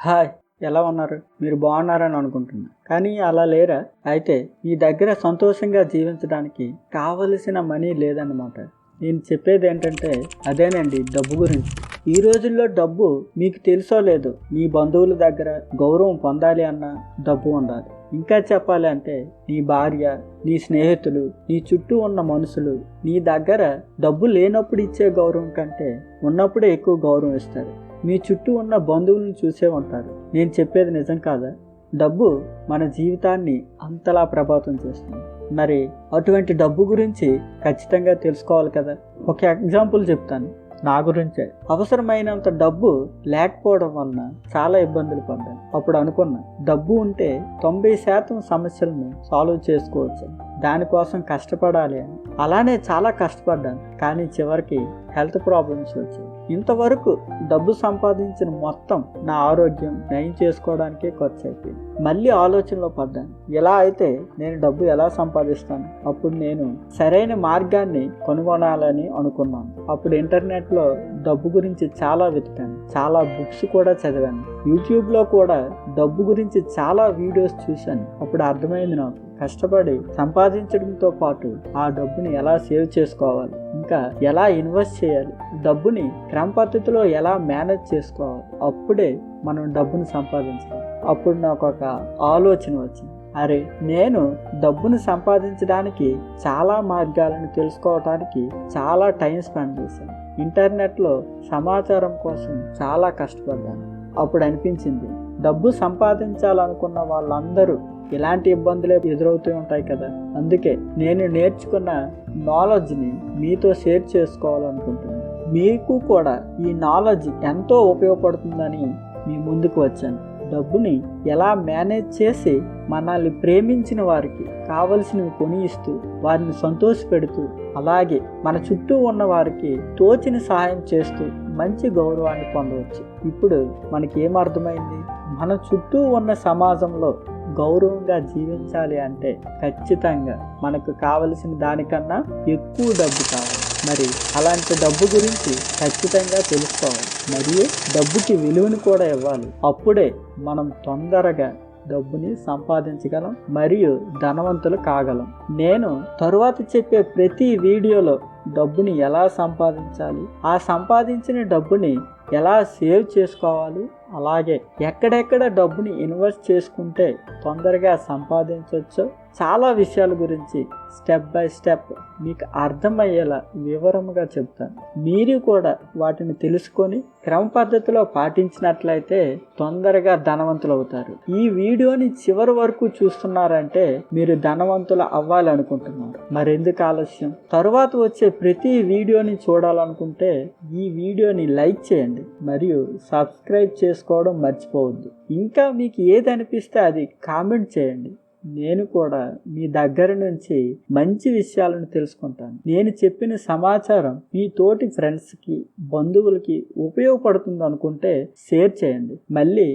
Hi ఎలా ఉన్నారు? మీరు బాగున్నారని అనుకుంటున్నా. కానీ అలా లేరా? అయితే మీ దగ్గర సంతోషంగా జీవించడానికి కావలసిన మనీ లేదన్నమాట. నేను చెప్పేది ఏంటంటే అదేనండి డబ్బు గురించి. ఈ రోజుల్లో డబ్బు మీకు తెలుసో లేదు మీ బంధువుల దగ్గర గౌరవం పొందాలి అన్న డబ్బు ఉండాలి. ఇంకా చెప్పాలి అంటే నీ భార్య నీ స్నేహితులు నీ చుట్టూ ఉన్న మనుషులు నీ దగ్గర డబ్బు లేనప్పుడు ఇచ్చే గౌరవం కంటే ఉన్నప్పుడే ఎక్కువ గౌరవం ఇస్తారు. మీ చుట్టూ ఉన్న బంధువులను చూసే ఉంటారు నేను చెప్పేది నిజం కాదా? డబ్బు మన జీవితాన్ని అంతలా ప్రభావితం చేస్తుంది. మరి అటువంటి డబ్బు గురించి ఖచ్చితంగా తెలుసుకోవాలి కదా? ఒక ఎగ్జాంపుల్ చెప్తాను. నా గురించే. అవసరమైనంత డబ్బు లేకపోవడం వలన చాలా ఇబ్బందులు పడ్డాను. అప్పుడు అనుకున్నా డబ్బు ఉంటే తొంభై శాతం సమస్యలను సాల్వ్ చేసుకోవచ్చు. దానికోసం కష్టపడాలి అని. అలానే చాలా కష్టపడ్డాను. కానీ చివరికి హెల్త్ ప్రాబ్లమ్స్ వచ్చాయి. ఇంతవరకు డబ్బు సంపాదించిన మొత్తం నా ఆరోగ్యం నయం చేసుకోవడానికే ఖర్చు అయిపోయింది మళ్ళీ ఆలోచనలో పడ్డాను. ఎలా అయితే నేను డబ్బు ఎలా సంపాదిస్తాను? అప్పుడు నేను సరైన మార్గాన్ని కనుగొనాలని అనుకున్నాను. అప్పుడు ఇంటర్నెట్లో డబ్బు గురించి చాలా వెతికాను. చాలా బుక్స్ కూడా చదివాను. యూట్యూబ్లో కూడా డబ్బు గురించి చాలా వీడియోస్ చూశాను. అప్పుడు అర్థమైంది నాకు. కష్టపడి సంపాదించడంతో పాటు ఆ డబ్బుని ఎలా సేవ్ చేసుకోవాలి? ఇంకా ఎలా ఇన్వెస్ట్ చేయాలి? డబ్బుని క్రమ పద్ధతిలో ఎలా మేనేజ్ చేసుకోవాలి? అప్పుడే మనం డబ్బును సంపాదించాలి. అప్పుడు నాకు ఒక ఆలోచన వచ్చింది. అరే నేను డబ్బును సంపాదించడానికి చాలా మార్గాలను తెలుసుకోవటానికి చాలా టైం స్పెండ్ చేశాను. ఇంటర్నెట్లో సమాచారం కోసం చాలా కష్టపడ్డాను. అప్పుడు అనిపించింది డబ్బు సంపాదించాలనుకున్న వాళ్ళందరూ ఇలాంటి ఇబ్బందులే ఎదురవుతూ ఉంటాయి కదా. అందుకే నేను నేర్చుకున్న నాలెడ్జ్ని మీతో షేర్ చేసుకోవాలనుకుంటున్నాను. మీకు కూడా ఈ నాలెడ్జ్ ఎంతో ఉపయోగపడుతుందని మీ ముందుకు వచ్చాను. డబ్బుని ఎలా మేనేజ్ చేసి మనల్ని ప్రేమించిన వారికి కావలసినవి కొని ఇస్తూ వారిని సంతోషపెడుతూ అలాగే మన చుట్టూ ఉన్న వారికి తోచిన సహాయం చేస్తూ మంచి గౌరవాన్ని పొందవచ్చు. ఇప్పుడు మనకి ఏమర్థమైంది మన చుట్టూ ఉన్న సమాజంలో గౌరవంగా జీవించాలి అంటే ఖచ్చితంగా మనకు కావలసిన దానికన్నా ఎక్కువ డబ్బు కావాలి. మరి అలాంటి డబ్బు గురించి ఖచ్చితంగా తెలుసుకోవాలి. మరియు డబ్బుకి విలువను కూడా ఇవ్వాలి. అప్పుడే మనం తొందరగా డబ్బుని సంపాదించగలం మరియు ధనవంతులు కాగలం. నేను తరువాత చెప్పే ప్రతి వీడియోలో డబ్బుని ఎలా సంపాదించాలి ఆ సంపాదించిన డబ్బుని ఎలా సేవ్ చేసుకోవాలి అలాగే ఎక్కడెక్కడ డబ్బుని ఇన్వెస్ట్ చేసుకుంటే తొందరగా సంపాదించవచ్చు చాలా విషయాల గురించి స్టెప్ బై స్టెప్ మీకు అర్థమయ్యేలా వివరముగా చెప్తాను. మీరు కూడా వాటిని తెలుసుకొని క్రమ పద్ధతిలో పాటించినట్లయితే తొందరగా ధనవంతులు అవుతారు ఈ వీడియోని చివరి వరకు చూస్తున్నారంటే మీరు ధనవంతులు అవ్వాలనుకుంటున్నారు. మరెందుకు ఆలస్యం? తరువాత వచ్చే ప్రతి వీడియోని చూడాలనుకుంటే ఈ వీడియోని లైక్ చేయండి మరియు సబ్స్క్రైబ్ చేసుకోవడం మర్చిపోవద్దు. ఇంకా మీకు ఏది అనిపిస్తే అది కా కామెంట్ చేయండి. నేను కూడా మీ దగ్గర నుంచి మంచి విషయాలను తెలుసుకుంటాను. నేను చెప్పిన సమాచారం మీ తోటి ఫ్రెండ్స్కి బంధువులకి ఉపయోగపడుతుంది అనుకుంటే షేర్ చేయండి. మళ్ళీ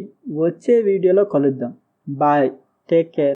వచ్చే వీడియోలో కలుద్దాం. Bye take care